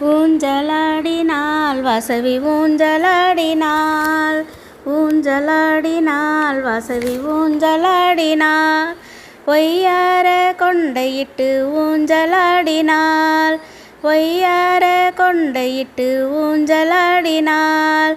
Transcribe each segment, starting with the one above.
ஊஞ்சலாடினாள் வசவி ஊஞ்சலாடினாள் ஊஞ்சலாடினாள் வசவி ஊஞ்சலாடினாள் பொய்யார கொண்டையிட்டு ஊஞ்சலாடினாள் பொய்யார கொண்டையிட்டு ஊஞ்சலாடினாள்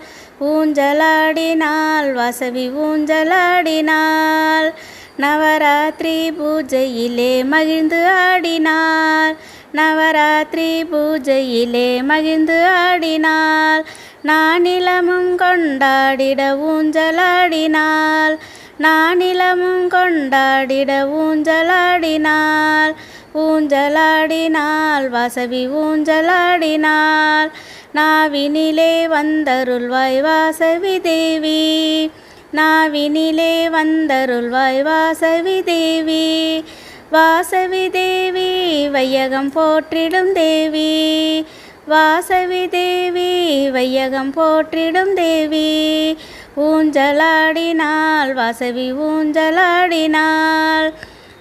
ஊஞ்சலாடினாள் வசவி ஊஞ்சலாடினாள் நவராத்திரி பூஜையிலே மகிழ்ந்து ஆடினாள் நவராத்திரி பூஜையிலே மகிழ்ந்து ஆடினாள். நானிலமும் கொண்டாடிட ஊஞ்சலாடினாள். நானிலமும் கொண்டாடிட ஊஞ்சலாடினாள். ஊஞ்சலாடினாள் வாசவி ஊஞ்சலாடினாள். நாவினிலே வந்தருள்வாய் வாசவி தேவி. நாவினிலே வந்தருள்வாய் வாசவி தேவி. வாசவி தேவி வையகம் போற்றிடும் தேவி. வாசவி தேவி வையகம் போற்றிடும் தேவி. ஊஞ்சலாடினாள் வாசவி ஊஞ்சலாடினாள்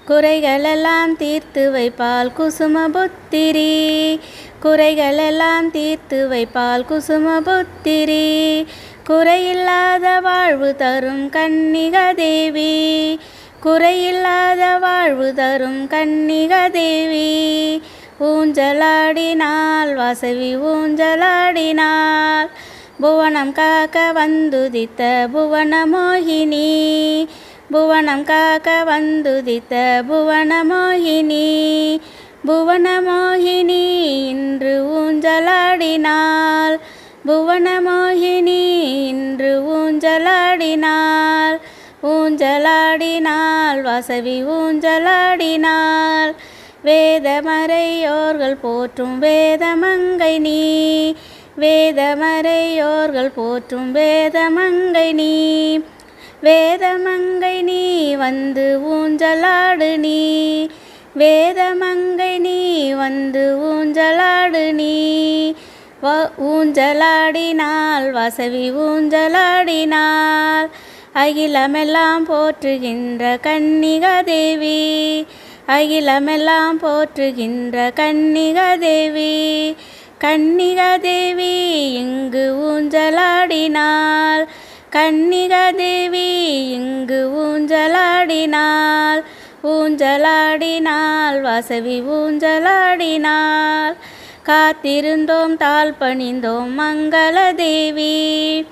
குறைகளெல்லாம் தீர்த்து வைப்பால் குசும புத்திரி. குறைகளெல்லாம் தீர்த்து வைப்பால் குசும புத்திரி. குறையில்லாத வாழ்வு தரும் கன்னிக தேவி. குறையில்லாத வாழ்வு தரும் கன்னிக தேவி. ஊஞ்சலாடினாள் வாசவி ஊஞ்சலாடினாள் புவனம் காக்க வந்துதித்த புவன மோகினி புவனம் காக்க வந்துதித்த புவன மோகினி புவன மோகினி இன்று ஊஞ்சலாடினாள் புவன மோகினி இன்று ஊஞ்சலாடினாள் ஊஞ்சலாடினாள் வாசவி ஊஞ்சலாடினாள் வேதமறையோர்கள் போற்றும் வேதமங்கை நீ. வேதமறையோர்கள் போற்றும் வேதமங்கை நீ. வேதமங்கை நீ வந்து ஊஞ்சலாடு நீ. வேதமங்கை நீ வந்து ஊஞ்சலாடு நீ. ஊஞ்சலாடினாள் வசவி ஊஞ்சலாடினாள் அகிலமெல்லாம் போற்றுகின்ற கன்னிக தேவி அகிலமெல்லாம் போற்றுகின்ற கன்னிக தேவி கன்னிக தேவி இங்கு ஊஞ்சலாடினாள். கன்னிக தேவி இங்கு ஊஞ்சலாடினாள். ஊஞ்சலாடினாள் வசவி ஊஞ்சலாடினாள். காத்திருந்தோம் தாழ் பணிந்தோம் மங்கள தேவி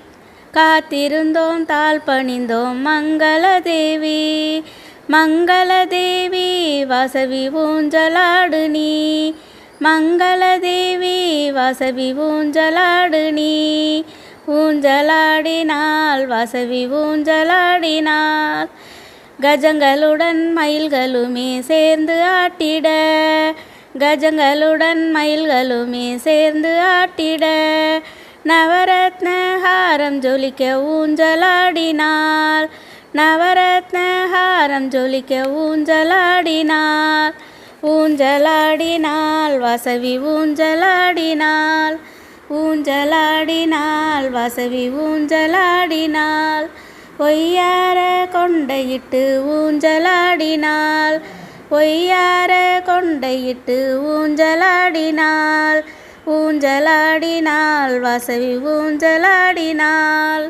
காத்திருந்தோம் தாழ் பணிந்தோம் மங்கள தேவி மங்கள தேவி வாசவி ஊஞ்சலாடு நீ. மங்கள தேவி வாசவி ஊஞ்சலாடு நீ. ஊஞ்சலாடினாள் வாசவி ஊஞ்சலாடினாள் கஜங்களுடன் மயில்களுமே சேர்ந்து ஆட்டிட. கஜங்களுடன் மயில்களுமே சேர்ந்து ஆட்டிட. நவரத்னஹாரம் ஜொலிக்க ஊஞ்சலாடினாள் நவரத்னஹாரம் ஜொலிக்க ஊஞ்சலாடினாள் ஊஞ்சலாடினாள் வசவி ஊஞ்சலாடினாள். ஊஞ்சலாடினாள் வசவி ஊஞ்சலாடினாள். ஒய்யார கொண்டையிட்டு ஊஞ்சலாடினாள். ஒய்யார கொண்டையிட்டு ஊஞ்சலாடினாள். ஊஞ்சலாடினாள் வாசவி ஊஞ்சலாடினாள்